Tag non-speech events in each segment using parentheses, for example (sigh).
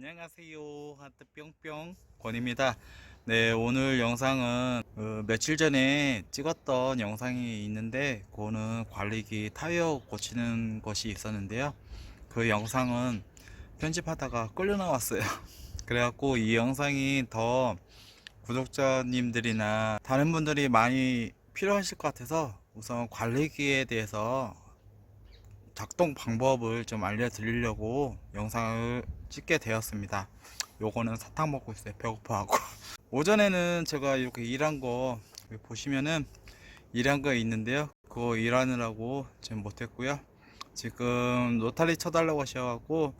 안녕하세요. 하트 뿅뿅. 권입니다. 네 오늘 영상은 어, 며칠 전에 찍었던 영상이 있는데 그거는 관리기 타이어 고치는 것이 있었는데요. 그 영상은 편집하다가 끌려 나왔어요. (laughs) 그래갖고 이 영상이 더 구독자님들이나 다른 분들이 많이 필요하실 것 같아서 우선 관리기에 대해서 작동 방법을 좀 알려드리려고 영상을 찍게 되었습니다. 요거는 사탕 먹고 있어요. 배고파하고. (laughs) 오전에는 제가 이렇게 일한 거 보시면은 일한 거 있는데요. 그거 일하느라고 지금 못했고요. 지금 노타리 쳐달라고 하셔갖고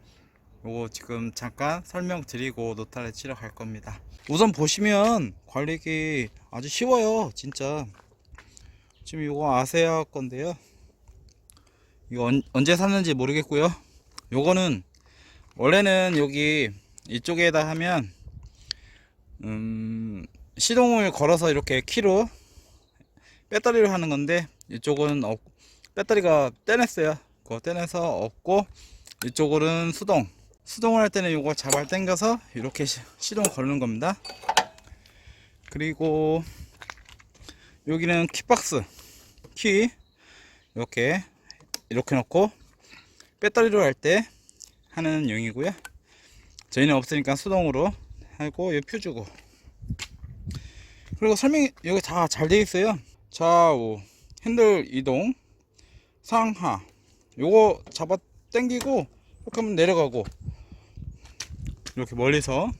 요거 지금 잠깐 설명드리고 노타리 치러 갈 겁니다. 우선 보시면 관리기 아주 쉬워요. 진짜. 지금 요거 아세아 건데요. 이거 언, 언제 샀는지 모르겠고요. 요거는 원래는 여기 이쪽에다 하면 음, 시동을 걸어서 이렇게 키로 배터리로 하는 건데 이쪽은 없, 배터리가 떼냈어요. 그거 떼내서 없고 이쪽은 수동. 수동을 할 때는 이거 잡아 당겨서 이렇게 시, 시동 걸는 겁니다. 그리고 여기는 키박스 키 이렇게 이렇게 놓고 배터리로 할 때 하는 용이고요. 저희는 없으니까 수동으로 하고 이 퓨주고. 그리고 설명이 여기 다 잘 되어 있어요. 좌우 핸들 이동 상하. 요거 잡아 당기고 이렇게 하면 내려가고. 이렇게 멀리서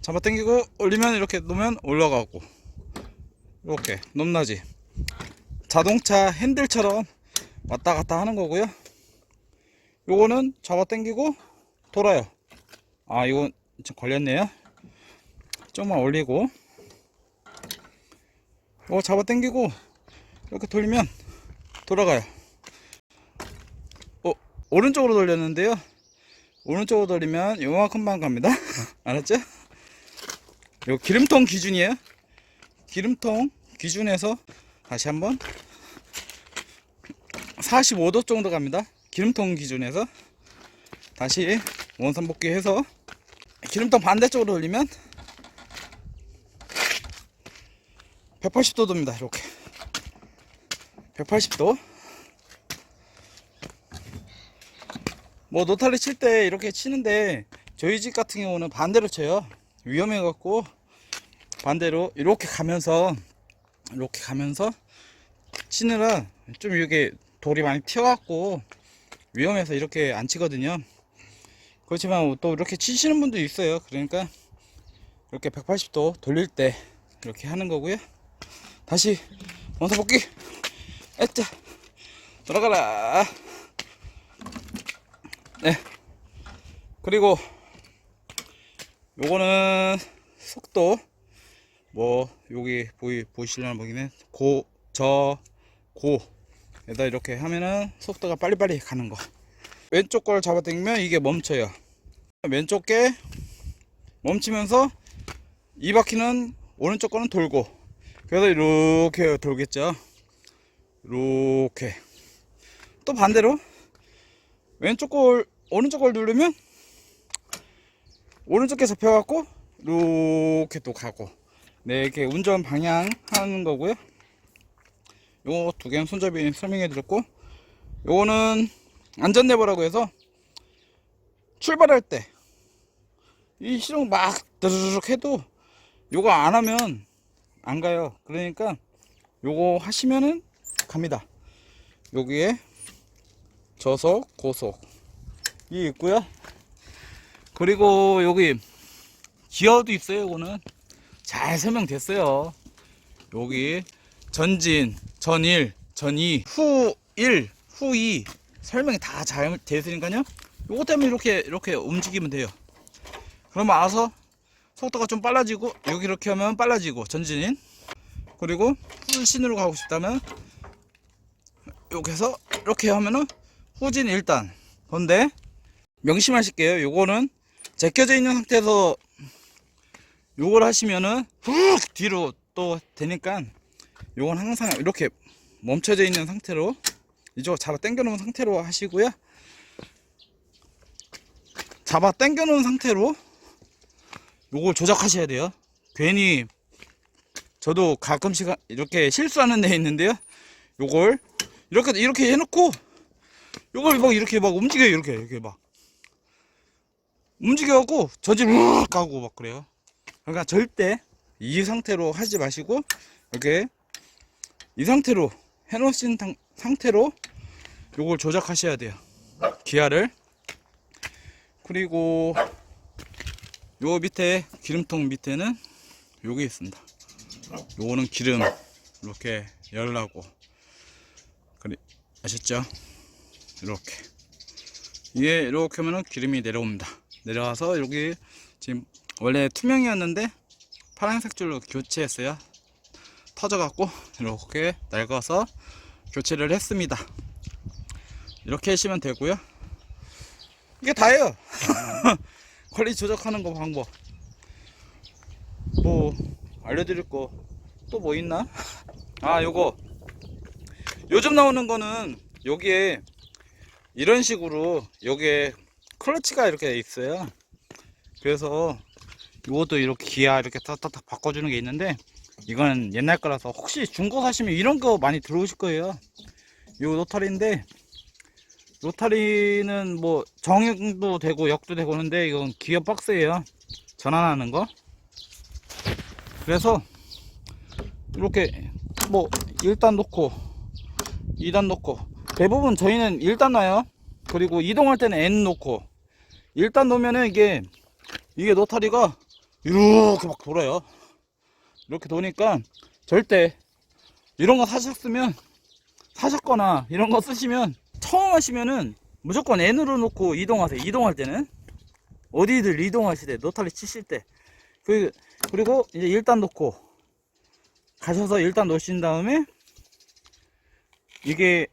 잡아 당기고 올리면 이렇게 놓으면 올라가고. 이렇게 높낮이. 자동차 핸들처럼 왔다 갔다 하는 거고요. 요거는 잡아 당기고 돌아요. 아, 이건 좀 걸렸네요. 좀만 올리고 요거 잡아 당기고 이렇게 돌리면 돌아가요. 어, 오른쪽으로 돌렸는데요. 오른쪽으로 돌리면 요만큼만 갑니다. (laughs) 알았죠? 요 기름통 기준이에요. 기름통 기준에서 다시 한번 45도 정도 갑니다. 기름통 기준에서 다시 원선 복귀해서 기름통 반대쪽으로 돌리면 180도 돕니다. 이렇게 180도. 뭐 노타리 칠 때 이렇게 치는데 저희 집 같은 경우는 반대로 쳐요. 위험해 갖고 반대로 이렇게 가면서 이렇게 가면서 치느라 좀 이게 돌이 많이 튀어갖고 위험해서 이렇게 안 치거든요. 그렇지만 또 이렇게 치시는 분도 있어요. 그러니까 이렇게 180도 돌릴 때 이렇게 하는 거고요. 다시 원사 복귀. 에짜 돌아가라. 네. 그리고 요거는 속도 뭐 여기 보이 보시려나 보기는 고 저 고 에다 이렇게 하면은 속도가 빨리빨리 가는 거. 왼쪽 걸 잡아당기면 이게 멈춰요. 왼쪽 게 멈추면서 이 바퀴는 오른쪽 거는 돌고. 그래서 이렇게 돌겠죠? 이렇게. 또 반대로 왼쪽 걸 오른쪽 걸 누르면 오른쪽 게 잡혀갖고 이렇게 또 가고. 네 이렇게 운전 방향 하는 거고요 요두 개는 손잡이 설명해 드렸고 요거는 안전레버라고 해서 출발할 때 이 시동 막 드르륵 해도 요거 안 하면 안 가요. 그러니까 요거 하시면은 갑니다. 여기에 저속 고속 이 있고요. 그리고 여기 기어도 있어요 요거는. 잘 설명됐어요. 여기 전진, 전일, 전이, 후일, 후이 설명이 다 잘 되었으니까요. 요것 때문에 이렇게 이렇게 움직이면 돼요. 그러면 알아서 속도가 좀 빨라지고 여기 이렇게 하면 빨라지고 전진인 그리고 후신으로 가고 싶다면 이렇게 해서 이렇게 하면은 후진 일단 근데 명심하실게요. 요거는 제껴져 있는 상태에서 요걸 하시면은 훅 뒤로 또 되니까 요건 항상 이렇게 멈춰져 있는 상태로 이쪽으로 잡아 당겨 놓은 상태로 하시고요 잡아 당겨 놓은 상태로 요걸 조작하셔야 돼요. 괜히 저도 가끔씩 이렇게 실수하는 데 있는데요. 요걸 이렇게 이렇게 해놓고 요걸 막 이렇게 막 움직여요. 이렇게 이렇게 막 움직여갖고 저질 우르르 가고 막 그래요. 그러니까 절대 이 상태로 하지 마시고 이렇게 이 상태로 해놓으신 상- 상태로 요걸 조작하셔야 돼요. 기아를 그리고 요 밑에 기름통 밑에는 요게 있습니다. 요거는 기름 이렇게 열라고 그래 아셨죠? 이렇게 이게 이렇게 하면은 기름이 내려옵니다. 내려와서 여기 지금 원래 투명이었는데 파란색 줄로 교체했어요. 터져갖고 이렇게 낡아서 교체를 했습니다. 이렇게 하시면 되고요. 이게 다예요. (laughs) 관리 조작하는 거 방법. 뭐 알려드릴 거 또 뭐 있나? 아 요거 요즘 나오는 거는 여기에 이런 식으로 여기에 클러치가 이렇게 있어요. 그래서 이것도 이렇게 기아 이렇게 딱딱딱 바꿔주는 게 있는데 이건 옛날 거라서 혹시 중고 사시면 이런 거 많이 들어오실 거예요. 요 로타리인데 로타리는 뭐 정형도 되고 역도 되고 하는데 이건 기어 박스예요. 전환하는 거. 그래서 이렇게 뭐 1단 놓고 2단 놓고 대부분 저희는 1단 놔요. 그리고 이동할 때는 N 놓고 1단 놓으면은 이게 이게 노타리가 이렇게 막 돌아요. 이렇게 도니까 절대 이런 거 사셨으면 사셨거나 이런 거 쓰시면 처음 하시면은 무조건 N으로 놓고 이동하세요. 이동할 때는 어디들 이동하실 때 노타리 치실 때 그, 그리고 이제 1단 놓고 가셔서 1단 놓으신 다음에 이게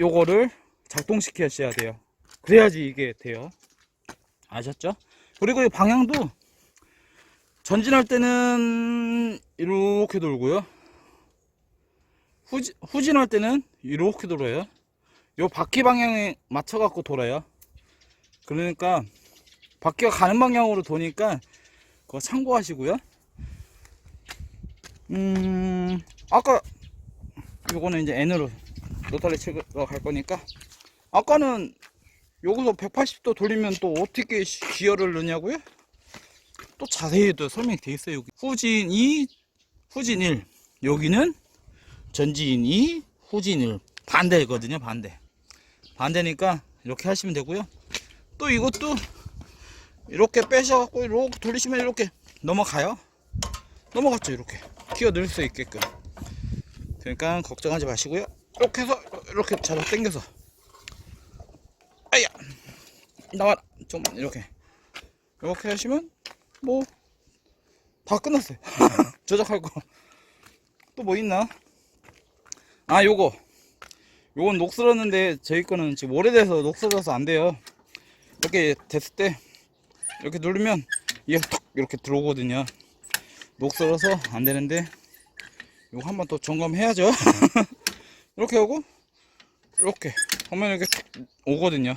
요거를 작동시켜셔야 돼요. 그래야지 이게 돼요. 아셨죠? 그리고 이 방향도 전진할 때는 이렇게 돌고요. 후진, 후진할 때는 이렇게 돌아요. 요 바퀴 방향에 맞춰 갖고 돌아요. 그러니까 바퀴가 가는 방향으로 도니까 그거 참고하시고요. 음, 아까 요거는 이제 N으로 노타리 치러 갈 거니까 아까는 여기서 180도 돌리면 또 어떻게 시- 기어를 넣냐고요? 또 자세히 또 설명이 돼 있어요. 여기. 후진 2, 후진 1. 여기는 전진 2, 후진 1. 반대거든요, 반대. 반대니까 이렇게 하시면 되고요. 또 이것도 이렇게 빼셔갖고 이렇게 돌리시면 이렇게 넘어가요. 넘어갔죠, 이렇게. 기어 넣을 수 있게끔. 그러니까 걱정하지 마시고요. 이렇게 해서 이렇게 잡아 당겨서 아야 나와라 좀 이렇게 이렇게 하시면 뭐 다 끝났어요. (laughs) 조작할 거. 또 뭐 있나? 아 요거. 요건 녹슬었는데 저희 거는 지금 오래돼서 녹슬어서 안 돼요. 이렇게 됐을 때 이렇게 누르면 이게 탁 이렇게 들어오거든요. 녹슬어서 안 되는데 요거 한번 또 점검해야죠. (laughs) 이렇게 하고 이렇게 하면 이렇게 탁 오거든요.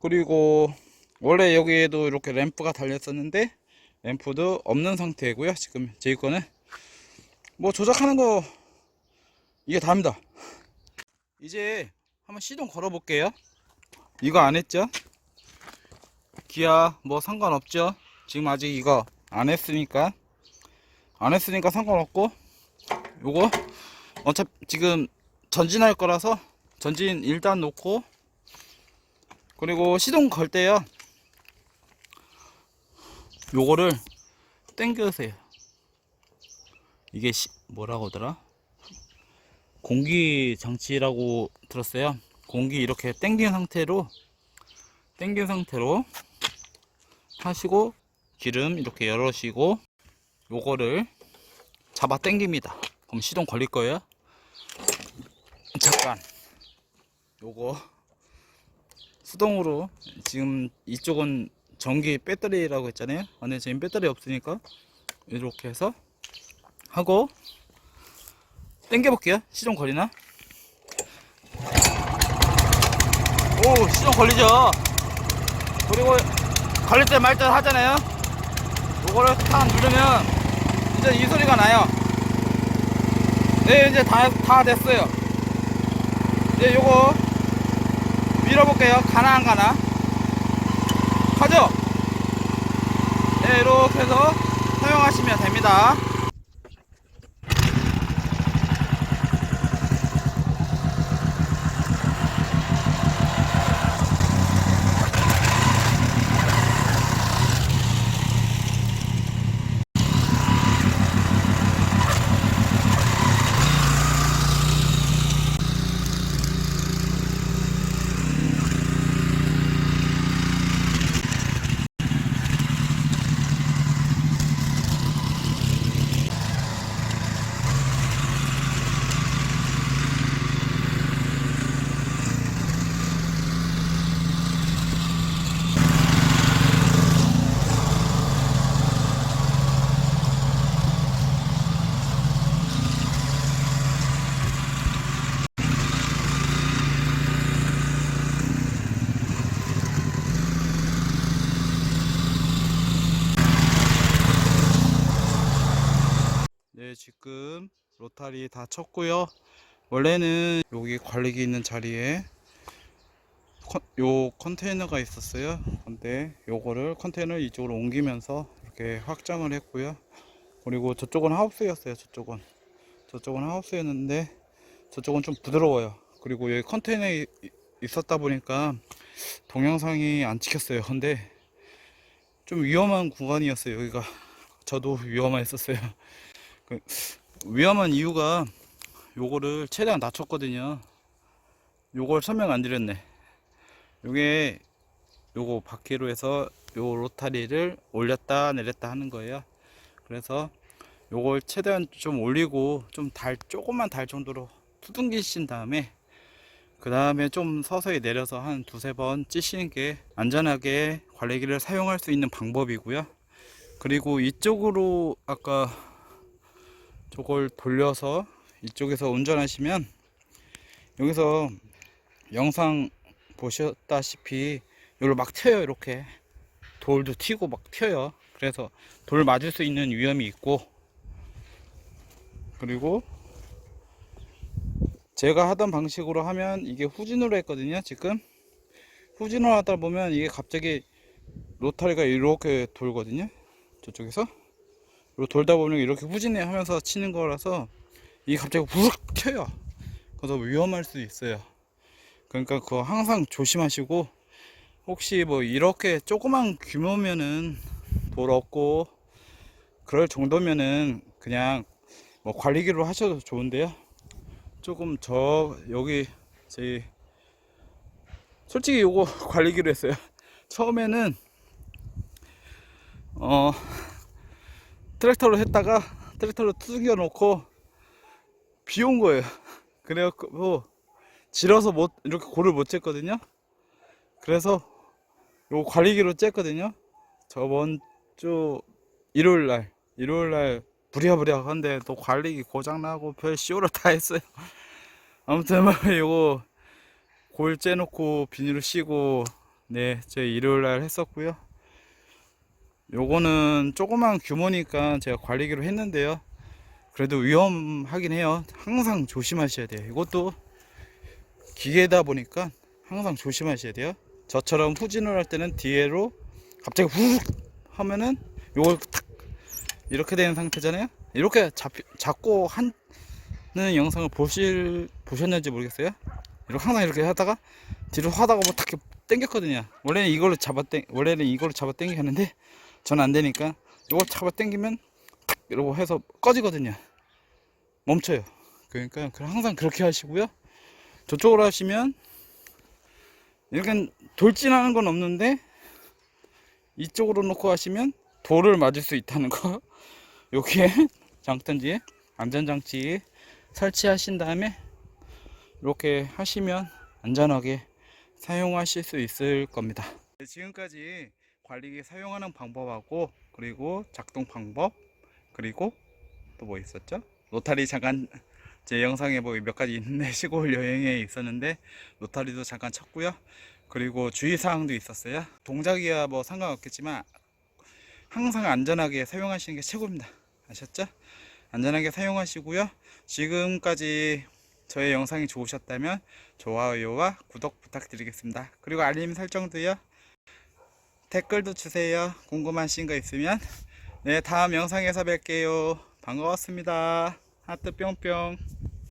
그리고 원래 여기에도 이렇게 램프가 달렸었는데 램프도 없는 상태고요 지금. 제 거는 뭐 조작하는 거 이게 다입니다. 이제 한번 시동 걸어 볼게요. 이거 안 했죠? 기아 뭐 상관없죠? 지금 아직 이거 안 했으니까. 안 했으니까 상관없고 요거 어차피 지금 전진할 거라서 전진 일단 놓고 그리고 시동 걸 때요 요거를 당겨세요. 이게 시- 뭐라고 하더라? 공기 장치라고 들었어요. 공기 이렇게 당긴 상태로 당긴 상태로 하시고 기름 이렇게 열으시고 요거를 잡아 당깁니다. 그럼 시동 걸릴 거예요. 잠깐. 요거 수동으로 지금 이쪽은 전기 배터리라고 했잖아요 근데 지금 배터리 없으니까 이렇게 해서 하고 당겨 볼게요 시동 걸리나 오 시동 걸리죠 그리고 걸릴 때 말 때 하잖아요. 요거를 탁 누르면 이제 이 소리가 나요. 네, 이제 다, 다 됐어요. 이제 요거 밀어볼게요. 가나 안 가나? 가죠? 네, 이렇게 해서 사용하시면 됩니다. 네, 지금 로타리 다 쳤고요. 원래는 여기 관리기 있는 자리에 컨- 요 컨테이너가 있었어요. 근데 요거를 컨테이너를 이쪽으로 옮기면서 이렇게 확장을 했고요. 그리고 저쪽은 하우스였어요. 저쪽은 저쪽은 하우스였는데 저쪽은 좀 부드러워요. 그리고 여기 컨테이너에 이- 있었다 보니까 동영상이 안 찍혔어요. 근데 좀 위험한 구간이었어요. 여기가 저도 위험했었어요. 그 위험한 이유가 요거를 최대한 낮췄거든요. 요걸 설명 안 드렸네. 요게 요거 바퀴로 해서 요 로타리를 올렸다 내렸다 하는 거예요. 그래서 요걸 최대한 좀 올리고 좀 달 조금만 달 정도로 투둥기신 다음에 그 다음에 좀 서서히 내려서 한 두세 번 찌시는 게 안전하게 관리기를 사용할 수 있는 방법이고요. 그리고 이쪽으로 아까 저걸 돌려서 이쪽에서 운전하시면 여기서 영상 보셨다시피 여기로 막 튀어요 이렇게. 돌도 튀고 막 튀어요. 그래서 돌 맞을 수 있는 위험이 있고. 그리고 제가 하던 방식으로 하면 이게 후진으로 했거든요 지금. 후진으로 하다 보면 이게 갑자기 로타리가 이렇게 돌거든요 저쪽에서 그리고 돌다 보면 이렇게 후진해 하면서 치는 거라서 이게 갑자기 부르륵 튀어요. 그래서 위험할 수 있어요. 그러니까 그거 항상 조심하시고 혹시 뭐 이렇게 조그만 규모면은 돌 없고 그럴 정도면은 그냥 뭐 관리기로 하셔도 좋은데요. 조금 저 여기 제 솔직히 요거 (laughs) 관리기로 했어요. 처음에는 어 트랙터로 했다가 트랙터로 투겨 놓고 비 온 거예요. (laughs) 그래갖고 질어서 못 이렇게 골을 못 쟀거든요. 그래서 요 관리기로 쬐거든요. 저번 주 일요일 날 일요일 날 부랴부랴 한데 또 관리기 고장 나고 별 쇼를 다 했어요. (laughs) 아무튼 뭐 요거 골 째놓고 비닐을 씌고 네, 제 일요일 날 했었고요. 요거는 조그만 규모니까 제가 관리기로 했는데요. 그래도 위험하긴 해요. 항상 조심하셔야 돼요. 이것도 기계다 보니까 항상 조심하셔야 돼요. 저처럼 후진을 할 때는 뒤로 갑자기 훅 하면은 요걸 탁 이렇게 되는 상태잖아요. 이렇게 잡, 잡고 하는 영상을 보실 보셨는지 모르겠어요. 이렇게 항상 이렇게 하다가 뒤로 하다가 뭐 탁 당겼거든요. 원래는 이걸로 잡아 당 원래는 이걸로 잡아 당기는데 전안 되니까 이걸 잡아 당기면 탁 이러고 해서 꺼지거든요. 멈춰요. 그러니까 그- 항상 그렇게 하시고요. 저쪽으로 하시면 이렇게 돌진하는 건 없는데 이쪽으로 놓고 하시면 돌을 맞을 수 있다는 거. (laughs) 여기에 장단지에 안전장치 설치하신 다음에 이렇게 하시면 안전하게 사용하실 수 있을 겁니다. 네, 지금까지 관리기 사용하는 방법하고 그리고 작동 방법 그리고 또 뭐 있었죠? 로타리 잠깐 (laughs) 제 영상에 뭐 몇 가지 있는데 (laughs) 시골 여행에 있었는데 로타리도 잠깐 쳤고요. 그리고 주의사항도 있었어요. 동작이야 뭐 상관없겠지만 항상 안전하게 사용하시는 게 최고입니다. 아셨죠? 안전하게 사용하시고요. 지금까지 저의 영상이 좋으셨다면 좋아요와 구독 부탁드리겠습니다. 그리고 알림 설정도요. 댓글도 주세요. 궁금하신 거 있으면. 네, 다음 영상에서 뵐게요. 반가웠습니다. 하트 뿅뿅.